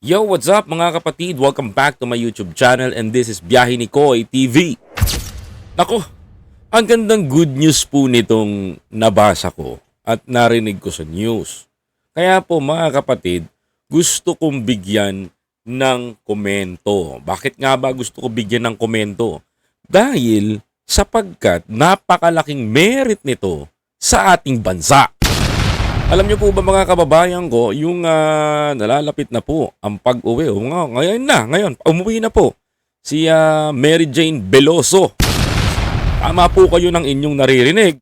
Yo, what's up mga kapatid? Welcome back to my YouTube channel and this is Biyahe ni Koy TV. Nako, ang gandang good news po nitong nabasa ko at narinig ko sa news. Kaya po mga kapatid, gusto kong bigyan ng komento. Bakit nga ba gusto ko bigyan ng komento? Dahil sapagkat napakalaking merit nito sa ating bansa. Alam niyo po ba mga kababayan ko, yung ah, nalalapit na po ang pag-uwi. O, nga, ngayon na, ngayon, umuwi na po. Si ah, Mary Jane Veloso. Tama po kayo ng inyong naririnig.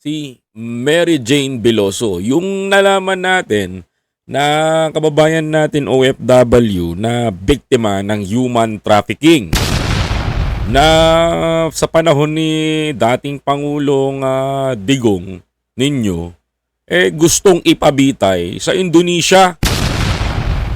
Si Mary Jane Veloso. Yung nalaman natin na kababayan natin OFW na biktima ng human trafficking na sa panahon ni dating Pangulong ah, Digong ninyo, eh gustong ipabitay sa Indonesia.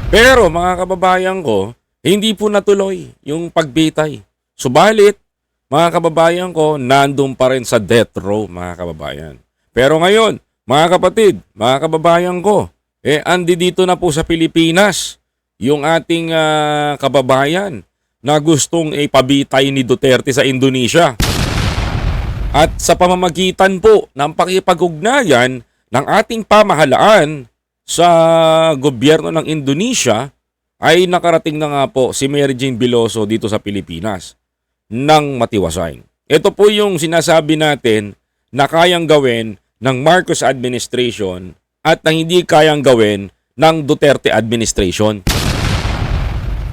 Pero mga kababayan ko, hindi po natuloy yung pagbitay. Subalit, mga kababayan ko, nandun pa rin sa death row, mga kababayan. Pero ngayon, mga kapatid, mga kababayan ko, eh andi dito na po sa Pilipinas yung ating ah, kababayan na gustong ipabitay ni Duterte sa Indonesia. At sa pamamagitan po ng pakipag-ugnayan ng ating pamahalaan sa gobyerno ng Indonesia ay nakarating na nga po si Mary Jane Biloso dito sa Pilipinas ng matiwasay. Ito po yung sinasabi natin na kayang gawin ng Marcos administration at na hindi kayang gawin ng Duterte administration.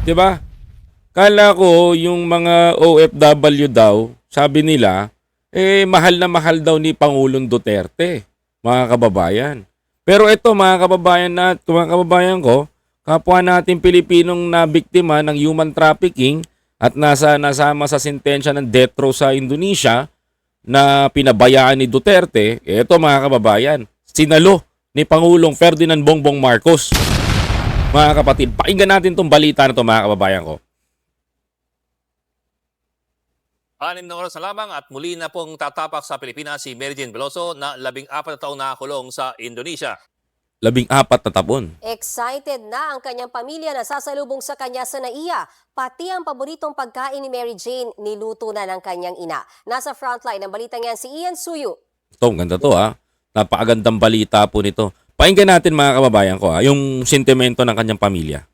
'Di ba? Kala ko yung mga OFW daw, sabi nila, eh mahal na mahal daw ni Pangulong Duterte, mga kababayan. Pero ito mga kababayan na mga kababayan ko, kapwa natin Pilipinong na biktima ng human trafficking at nasa nasama sa sentensya ng death row sa Indonesia na pinabayaan ni Duterte, ito mga kababayan, sinalo ni Pangulong Ferdinand Bongbong Marcos. Mga kapatid, pakinggan natin tong balita na to mga kababayan ko. Anim na oras na lamang at muli na pong tatapak sa Pilipinas si Mary Jane Veloso na labing apat na taong nakakulong sa Indonesia. Labing apat na tapon. Excited na ang kanyang pamilya na sasalubong sa kanya sa NAIA. Pati ang paboritong pagkain ni Mary Jane, niluto na ng kanyang ina. Nasa frontline ng balitang yan si Ian Suyu. Ito, ang ganda to ha. Napakagandang balita po nito. Pakinggan natin mga kababayan ko ha, yung sentimento ng kanyang pamilya.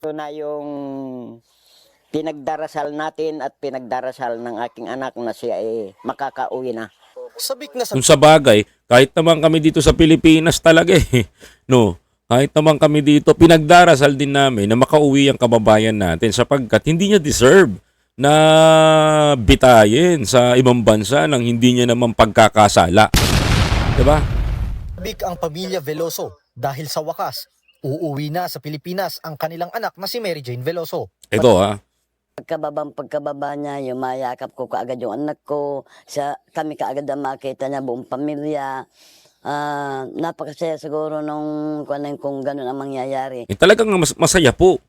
Ito na yung pinagdarasal natin at pinagdarasal ng aking anak na siya ay makakauwi na. Sabik na Kung sa bagay, kahit naman kami dito sa Pilipinas talaga eh. No, kahit naman kami dito, pinagdarasal din namin na makauwi ang kababayan natin sapagkat hindi niya deserve na bitayin sa ibang bansa nang hindi niya naman pagkakasala. 'Di ba? sabik ang pamilya Veloso dahil sa wakas, uuwi na sa Pilipinas ang kanilang anak na si Mary Jane Veloso. Ito ha. Pagkababang pagkababa niya, yumayakap ko kaagad yung anak ko. Siya, kami kaagad ang makita niya, buong pamilya. Ah, napakasaya siguro nung kung, kung ganun ang mangyayari. Eh, talagang mas- masaya po.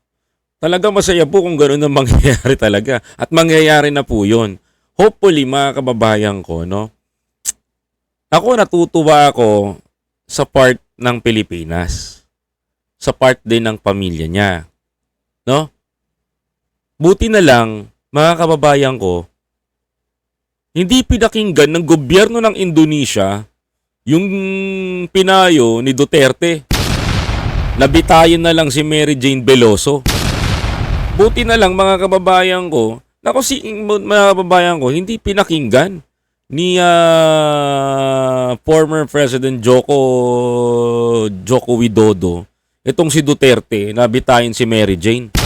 Talagang masaya po kung gano'n ang mangyayari talaga. At mangyayari na po yun. Hopefully, mga kababayan ko, no? Ako natutuwa ako sa part ng Pilipinas. Sa part din ng pamilya niya. No? Buti na lang, mga kababayan ko, hindi pinakinggan ng gobyerno ng Indonesia yung pinayo ni Duterte. Nabitayin na lang si Mary Jane Veloso. Buti na lang mga kababayan ko, nako si mga kababayan ko, hindi pinakinggan ni ah, former President Joko Joko Widodo itong si Duterte na bitayin si Mary Jane.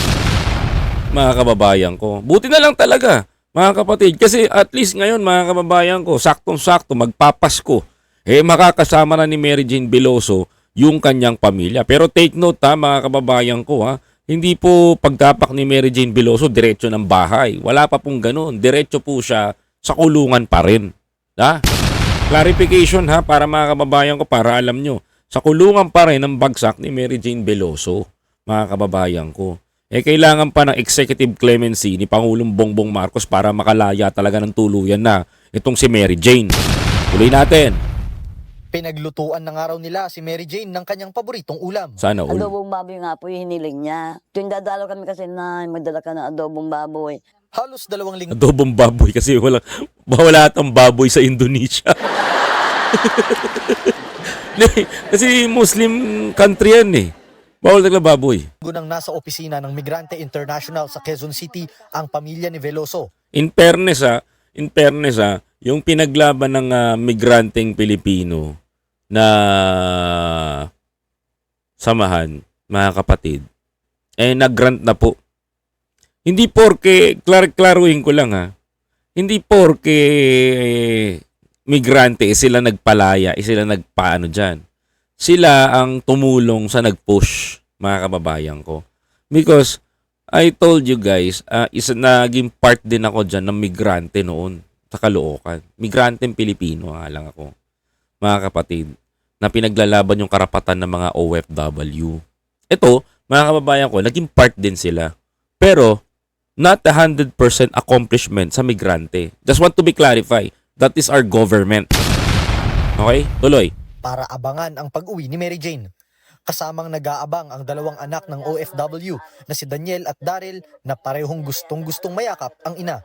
Mga kababayan ko. Buti na lang talaga, mga kapatid. Kasi at least ngayon, mga kababayan ko, saktong-sakto, magpapasko. Eh, makakasama na ni Mary Jane Veloso yung kanyang pamilya. Pero take note ha, mga kababayan ko ha, hindi po pagtapak ni Mary Jane Veloso diretso ng bahay. Wala pa pong ganun. Diretso po siya sa kulungan pa rin. Ha? Clarification ha, para mga kababayan ko, para alam nyo. Sa kulungan pa rin ang bagsak ni Mary Jane Veloso, mga kababayan ko. Eh, kailangan pa ng executive clemency ni Pangulong Bongbong Marcos para makalaya talaga ng tuluyan na itong si Mary Jane. Tuloy natin. Pinaglutuan ng araw nila si Mary Jane ng kanyang paboritong ulam. Sana all. Adobong baboy nga po yung hiniling niya. Tuwing dadalo kami kasi na magdala ka ng adobong baboy. Halos dalawang linggo Adobong baboy kasi wala, wala atang baboy sa Indonesia. kasi Muslim country yan eh. Bawal talaga baboy. nang nasa opisina ng Migrante International sa Quezon City ang pamilya ni Veloso. In fairness ha, in fairness ha, yung pinaglaban ng ah, migranteng Pilipino na samahan, mga kapatid, eh nag-grant na po. Hindi porke, klar klaruhin ko lang ha, hindi porke eh, migrante eh, sila nagpalaya, eh, sila nagpaano dyan. Sila ang tumulong sa nag-push, mga kababayan ko. Because I told you guys, uh, isa naging part din ako dyan ng migrante noon sa Caloocan. Migranteng Pilipino nga lang ako. Mga kapatid, na pinaglalaban yung karapatan ng mga OFW. Ito, mga kababayan ko, naging part din sila. Pero, not a 100% accomplishment sa migrante. Just want to be clarify. That is our government. Okay? Tuloy. Para abangan ang pag-uwi ni Mary Jane. Kasamang nag-aabang ang dalawang anak ng OFW na si Daniel at Daryl na parehong gustong-gustong mayakap ang ina.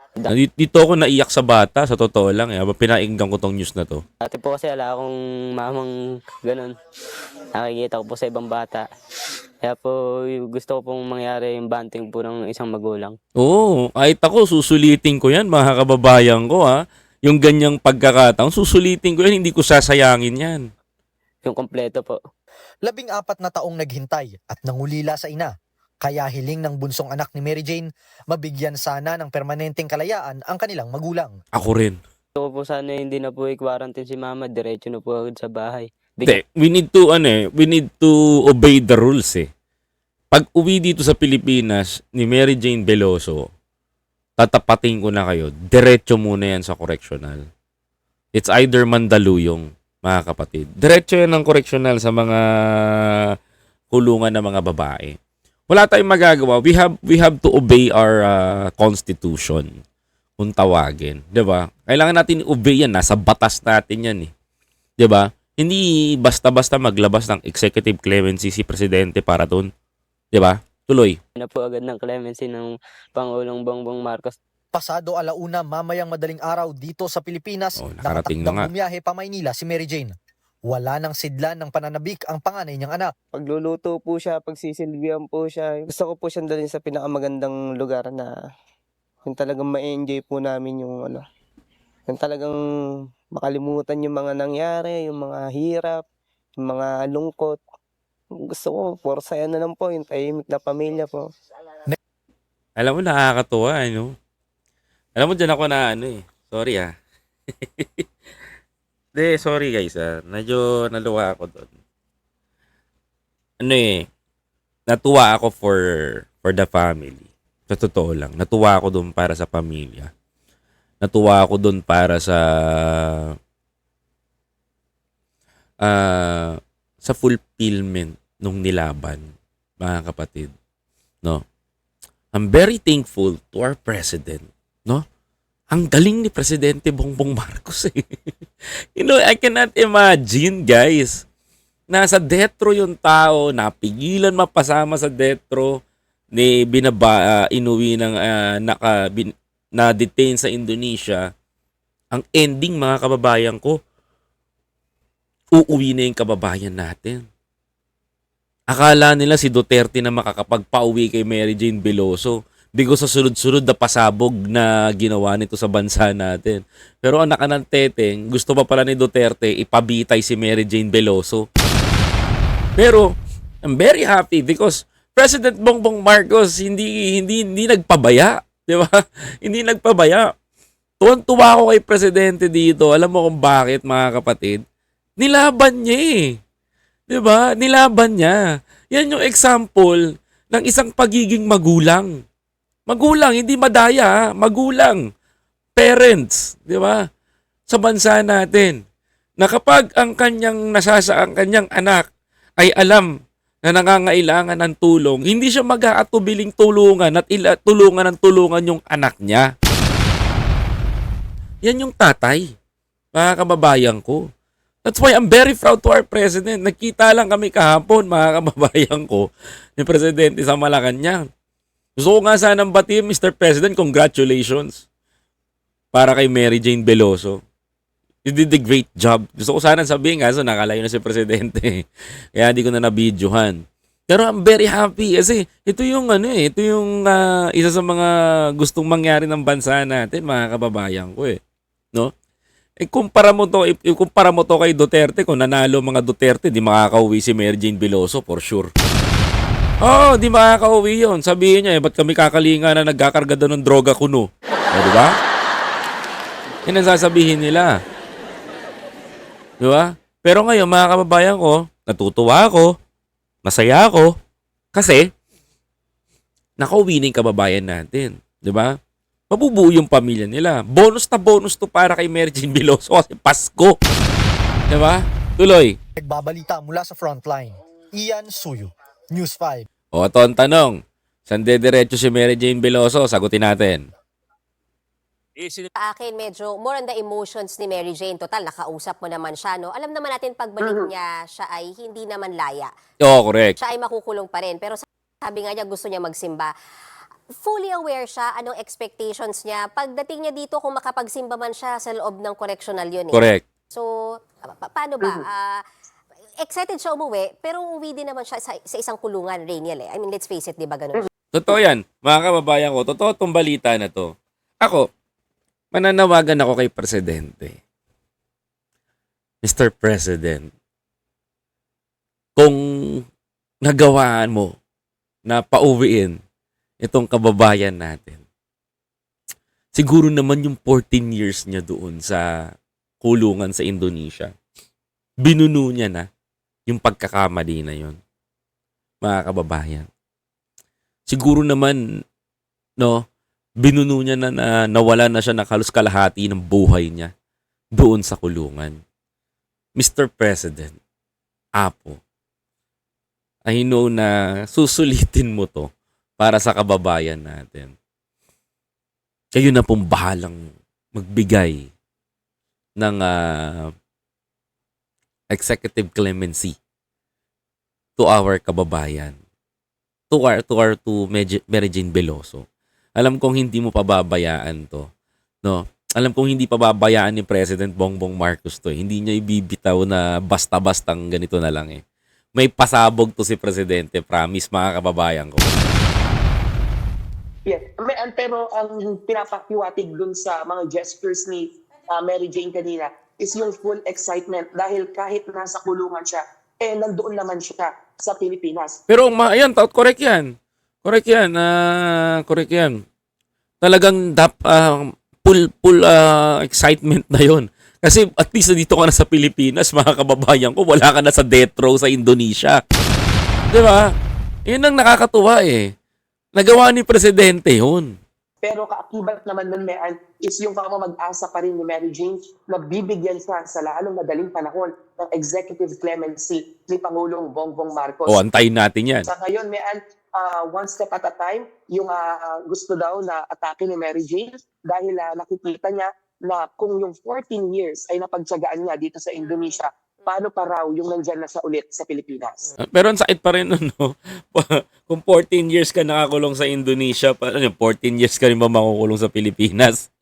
Dito ako naiyak sa bata, sa totoo lang. Eh. Pinainggan ko tong news na to. Dati po kasi wala akong mamang ganun. Nakikita ko po sa ibang bata. Kaya po gusto ko pong mangyari yung banting po ng isang magulang. Oo, kahit ako, susulitin ko yan, mga kababayan ko ha. Yung ganyang pagkakataon, susulitin ko yan, hindi ko sasayangin yan. Yung kompleto po. Labing apat na taong naghintay at nangulila sa ina. Kaya hiling ng bunsong anak ni Mary Jane, mabigyan sana ng permanenteng kalayaan ang kanilang magulang. Ako rin. Gusto ko po sana hindi na po i-quarantine si mama. Diretso na po agad sa bahay. Hindi, we need to, ano eh, we need to obey the rules eh. Pag uwi dito sa Pilipinas ni Mary Jane Veloso, tatapatin ko na kayo, diretso muna yan sa correctional. It's either Mandaluyong, mga kapatid. Diretso yan ng correctional sa mga kulungan ng mga babae. Wala tayong magagawa. We have we have to obey our uh, constitution. Kung tawagin, 'di ba? Kailangan natin i-obey yan, nasa batas natin yan eh. 'Di ba? Hindi basta-basta maglabas ng executive clemency si presidente para doon. 'Di ba? Tuloy. na po agad ng clemency ng Pangulong Bongbong Marcos. Pasado alauna mamayang madaling araw dito sa Pilipinas, Oh, nakarating na nga. bumiyahe pa Maynila si Mary Jane. Wala nang sidlan ng pananabik ang panganay niyang anak. pagluluto po siya, pagsisilbihan po siya. Gusto ko po siyang dalhin sa pinakamagandang lugar na yung talagang ma-enjoy po namin yung ano. Yung talagang makalimutan yung mga nangyari, yung mga hirap, yung mga lungkot. Gusto ko, for saya na lang po, yung tahimik na pamilya po. Alam mo nakakatuwa ano. Alam mo diyan ako na ano eh. Sorry ah. De, sorry guys ah. Medyo naluwa ako doon. Ano eh. Natuwa ako for for the family. Sa totoo lang. Natuwa ako doon para sa pamilya. Natuwa ako doon para sa ah sa fulfillment nung nilaban, mga kapatid. No? I'm very thankful to our president, no? Ang galing ni Presidente Bongbong Marcos eh. you know, I cannot imagine, guys. Nasa death row yung tao, napigilan mapasama sa death row, ni binaba, ah, inuwi ng ah, naka, bin, na-detain sa Indonesia. Ang ending, mga kababayan ko, uuwi na yung kababayan natin. Akala nila si Duterte na makakapagpauwi kay Mary Jane Veloso because sa sunod-sunod na pasabog na ginawa nito sa bansa natin. Pero ang naka ng teteng, gusto pa pala ni Duterte ipabitay si Mary Jane Veloso. Pero I'm very happy because President Bongbong Marcos hindi hindi hindi nagpabaya, 'di ba? hindi nagpabaya. Tuwan-tuwa ako kay presidente dito. Alam mo kung bakit, mga kapatid? Nilaban niya eh. 'Di ba? Nilaban niya. Yan yung example ng isang pagiging magulang. Magulang, hindi madaya, ha? magulang. Parents, 'di ba? Sa bansa natin. Na kapag ang kanyang nasasa ang kanyang anak ay alam na nangangailangan ng tulong, hindi siya mag-aatubiling tulungan at ila, tulungan ng tulungan yung anak niya. Yan yung tatay. Mga kababayan ko. That's why I'm very proud to our president. Nagkita lang kami kahapon, mga kababayan ko, ni Presidente sa Malacanang. Gusto ko nga sanang batiin, Mr. President, congratulations para kay Mary Jane Veloso. You did a great job. Gusto ko sana sabihin nga, so nakalayo na si Presidente. Kaya hindi ko na nabidyohan. Pero I'm very happy kasi ito yung ano eh, ito yung ah, isa sa mga gustong mangyari ng bansa natin, mga kababayan ko eh. No? Eh kumpara mo to, i- ikumpara mo to kay Duterte, kung nanalo mga Duterte, di makakauwi si Mary Jane Veloso for sure. Oh, di makakauwi yun. Sabihin niya, eh, ba't kami kakalinga na nagkakarga doon ng droga kuno? O, di ba? Yan ang sasabihin nila. Di ba? Pero ngayon, mga kababayan ko, natutuwa ako, masaya ako, kasi, nakauwi na yung kababayan natin. Di ba? Mabubuo yung pamilya nila. Bonus na bonus to para kay Mary Jane Veloso kasi Pasko. Di ba? Tuloy. Nagbabalita mula sa frontline. Ian Suyo, News 5. O, ito ang tanong. Saan dediretso si Mary Jane Veloso? Sagutin natin. Isin- Sa akin, medyo more on the emotions ni Mary Jane. Total, nakausap mo naman siya, no? Alam naman natin, pagbalik niya, siya ay hindi naman laya. Oo, correct. Siya ay makukulong pa rin. Pero sabi nga niya, gusto niya magsimba. Fully aware siya anong expectations niya. Pagdating niya dito, kung makapagsimba man siya sa loob ng correctional yun. Eh. Correct. So, pa- pa- paano ba? Ah, excited siya umuwi, pero uuwi din naman siya sa, sa isang kulungan, Rainiel eh. I mean, let's face it, di ba ganun? Totoo yan. Mga kababayan ko, totoo tong balita na to. Ako, mananawagan ako kay Presidente. Mr. President, kung nagawaan mo na pauwiin itong kababayan natin, siguro naman yung 14 years niya doon sa kulungan sa Indonesia, binuno niya na yung pagkakamali na yon mga kababayan siguro naman, no, binuno niya na, na nawala na siya ng halos kalahati ng buhay niya doon sa kulungan. Mr. President, Apo, I know na susulitin mo to para sa kababayan natin. Kayo na pong bahalang magbigay ng ah, executive clemency to our kababayan to our, to our to Mary Jane Veloso. Alam kong hindi mo pababayaan to. No? Alam kong hindi pababayaan ni President Bongbong Marcos to. eh. Hindi niya ibibitaw na basta-bastang ganito na lang eh. May pasabog to si Presidente, promise mga kababayan ko. Yes, may, pero ang pinapakiwatig dun sa mga gestures ni ah, Mary Jane kanina is yung full excitement dahil kahit nasa kulungan siya, eh nandoon naman siya sa Pilipinas. Pero ma ayan, correct yan. Correct yan. ah correct yan. Talagang dap, ah, full, full ah, excitement na yon. Kasi at least dito ka na sa Pilipinas, mga kababayan ko, wala ka na sa death row sa Indonesia. Di ba? Yun ang nakakatuwa eh. Nagawa ni Presidente yun. Pero kaakibat naman nun, Mean, is yung pamamag-asa pa rin ni Mary Jane na bibigyan siya sa lalong madaling panahon ng executive clemency ni Pangulong Bongbong Marcos. O, antayin natin yan. Sa ngayon, Mean, ah, one step at a time, yung ah, gusto daw na atake ni Mary Jane dahil ah, nakikita niya na kung yung 14 years ay napagtsagaan niya dito sa Indonesia, paano pa raw yung nandyan na sa ulit sa Pilipinas? Pero ang sakit pa rin nun, no? Kung 14 years ka nakakulong sa Indonesia, pa, ano, 14 years ka rin ba makukulong sa Pilipinas?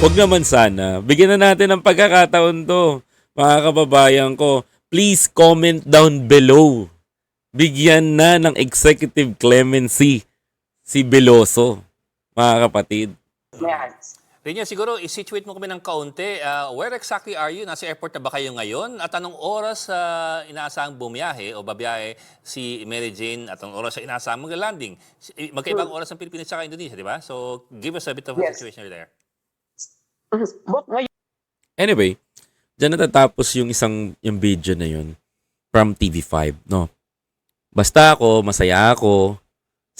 Huwag naman sana. Bigyan na natin ng pagkakataon to. Mga kababayan ko, please comment down below. Bigyan na ng executive clemency si Beloso, mga kapatid. Mean. Rinya, siguro i-situate mo kami ng kaunti. Ah, where exactly are you? Nasa airport na ba kayo ngayon? At anong oras uh, inaasahang bumiyahe o babiyahe si Mary Jane at anong oras sa inaasahang mag-landing? Eh, Magkaibang oras ng Pilipinas at Indonesia, di ba? So, give us a bit of a Yes. situation there. Anyway, dyan natatapos yung isang yung video na yun from TV5, no? Basta ako, masaya ako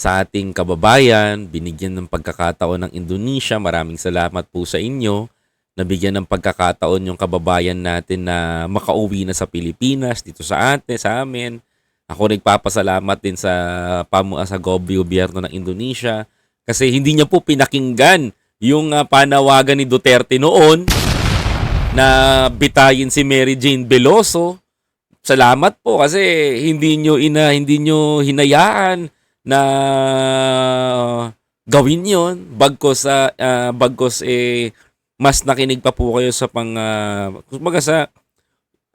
sa ating kababayan, binigyan ng pagkakataon ng Indonesia. Maraming salamat po sa inyo. Nabigyan ng pagkakataon yung kababayan natin na makauwi na sa Pilipinas, dito sa atin, sa amin. Ako nagpapasalamat din sa pamu sa gobyerno ng Indonesia kasi hindi niya po pinakinggan yung ah, panawagan ni Duterte noon na bitayin si Mary Jane Veloso. Salamat po kasi hindi nyo ina hindi nyo hinayaan na gawin 'yon bagkos sa ah, bagkos eh mas nakinig pa po kayo sa pang uh, sa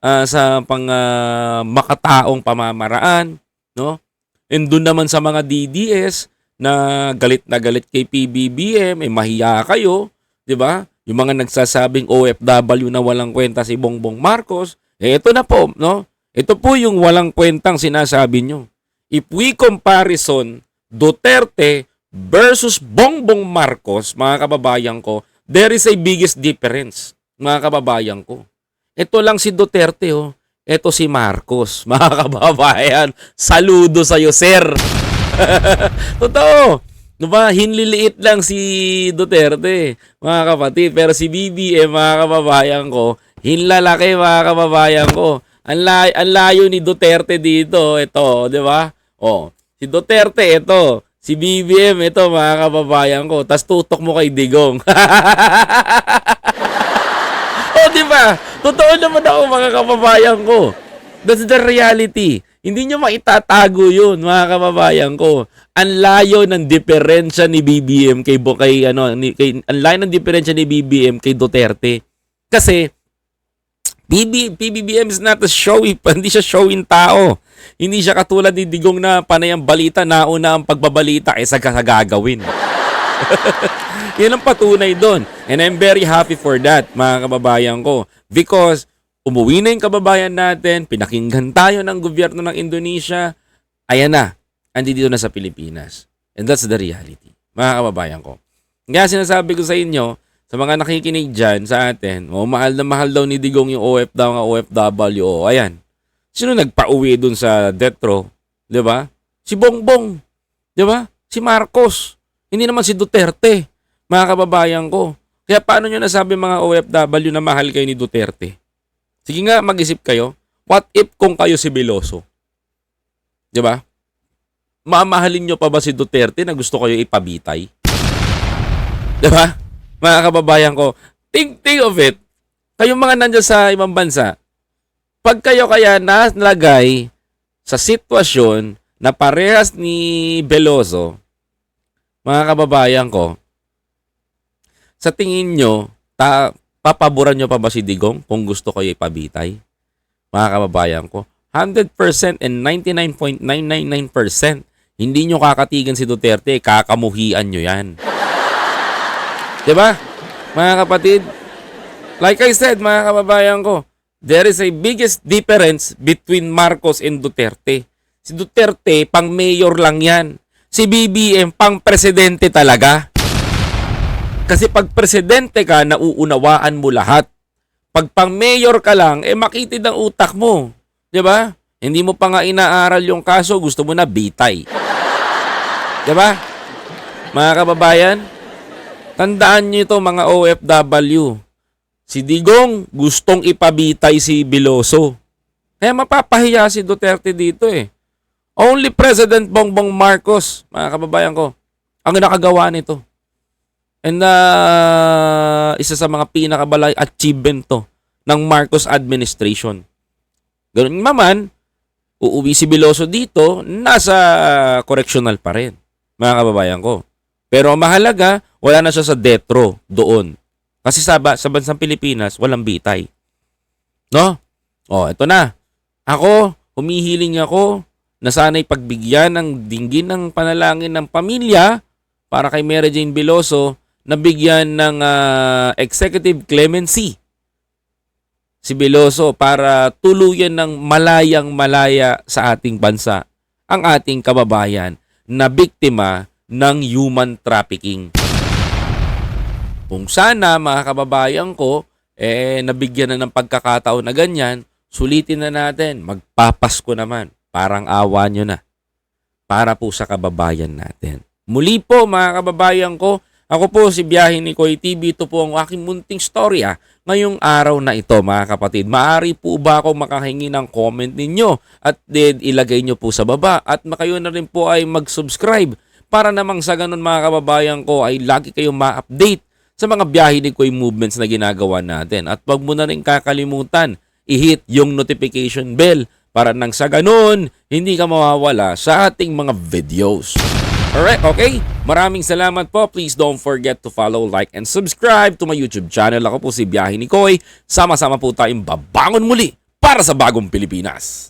ah, sa pang ah, makataong pamamaraan, no? And doon naman sa mga DDS na galit na galit kay PBBM, eh mahiya kayo, 'di ba? Yung mga nagsasabing OFW na walang kwenta si Bongbong Marcos, eh ito na po, no? Ito po yung walang kwentang sinasabi nyo. If we comparison Duterte versus Bongbong Marcos, mga kababayan ko, there is a biggest difference, mga kababayan ko. Ito lang si Duterte, oh. Ito si Marcos, mga kababayan. Saludo sa'yo, sir. Totoo. Diba? Hinliliit lang si Duterte, mga kapatid. Pero si BBM, mga kababayan ko, hinlalaki, mga kababayan ko. Ang, lay- ang layo ni Duterte dito, ito, di ba? Oh, si Duterte, ito. Si BBM, ito, mga kababayan ko. Tapos tutok mo kay Digong. oh, di ba? Totoo naman ako, mga kababayan ko. That's the reality. Hindi nyo maitatago yun, mga kababayan ko. Ang layo ng diferensya ni BBM kay, kay ano, ni, kay, ang layo ng diferensya ni BBM kay Duterte. Kasi, BB, PBBM is not a showy, hindi siya showing tao. Hindi siya katulad ni Digong na panay ang balita, nauna ang pagbabalita kaysa sa gagawin. Yan ang patunay doon. And I'm very happy for that, mga kababayan ko. Because umuwi na yung kababayan natin, pinakinggan tayo ng gobyerno ng Indonesia, ayan na, andi dito na sa Pilipinas. And that's the reality, mga kababayan ko. Kaya sinasabi ko sa inyo, sa mga nakikinig dyan sa atin, oh, mahal na mahal daw ni Digong yung OF daw nga OFW. Oh, ayan. Sino nagpa-uwi dun sa death? Di ba? Si Bongbong. Di ba? Si Marcos. Hindi naman si Duterte. Mga kababayan ko. Kaya paano nyo nasabi mga OFW na mahal kayo ni Duterte? Sige nga, mag-isip kayo. What if kung kayo si Beloso? Di ba? Mamahalin nyo pa ba si Duterte na gusto kayo ipabitay? Di ba? Mga kababayan ko, think, think of it. Kayong mga nandyan sa ibang bansa, pag kayo kaya nalagay sa sitwasyon na parehas ni Beloso, mga kababayan ko, sa tingin nyo, ta, papaboran nyo pa ba si Digong kung gusto kayo ipabitay? Mga kababayan ko, 100% and 99.999% hindi nyo kakatigan si Duterte, kakamuhian nyo yan. 'Di ba? Mga kapatid, like I said, mga kababayan ko, there is a biggest difference between Marcos and Duterte. Si Duterte, pang mayor lang yan. Si BBM, pang presidente talaga. Kasi pag presidente ka, nauunawaan mo lahat. Pag pang mayor ka lang, eh makitid ang utak mo. 'Di ba? Hindi mo pa nga inaaral yung kaso, gusto mo na bitay. 'Di ba? Mga kababayan, Tandaan nyo ito mga OFW. Si Digong gustong ipabitay si Biloso. Kaya mapapahiya si Duterte dito eh. Only President Bongbong Marcos, mga kababayan ko, ang nakagawa nito. And uh, isa sa mga pinakabalay achievement to ng Marcos administration. Ganun naman, uuwi si Biloso dito, nasa correctional pa rin, mga kababayan ko. Pero mahalaga, wala na siya sa death row doon. Kasi sa, sa bansang Pilipinas, walang bitay. No? Oh, ito na. Ako, humihiling ako na sana'y pagbigyan ng dinggin ng panalangin ng pamilya para kay Mary Jane Biloso na bigyan ng ah, executive clemency si Biloso para tuluyan ng malayang malaya sa ating bansa ang ating kababayan na biktima ng human trafficking. Kung sana mga kababayan ko, eh nabigyan na ng pagkakataon na ganyan, sulitin na natin, magpapasko naman. Parang awa nyo na. Para po sa kababayan natin. Muli po mga kababayan ko, ako po si Biyahe ni Koy TV. Ito po ang aking munting storya ngayong araw na ito mga kapatid. Maari po ba ako makahingi ng comment ninyo at then ilagay nyo po sa baba at makayo na rin po ay mag-subscribe para namang sa ganun mga kababayan ko ay lagi kayong ma-update sa mga biyahe ni Koy movements na ginagawa natin. At wag mo na rin kakalimutan, i-hit yung notification bell para nang sa ganun, hindi ka mawawala sa ating mga videos. Alright, okay? Maraming salamat po. Please don't forget to follow, like, and subscribe to my YouTube channel. Ako po si Biyahe ni Koy. Sama-sama po tayong babangon muli para sa bagong Pilipinas.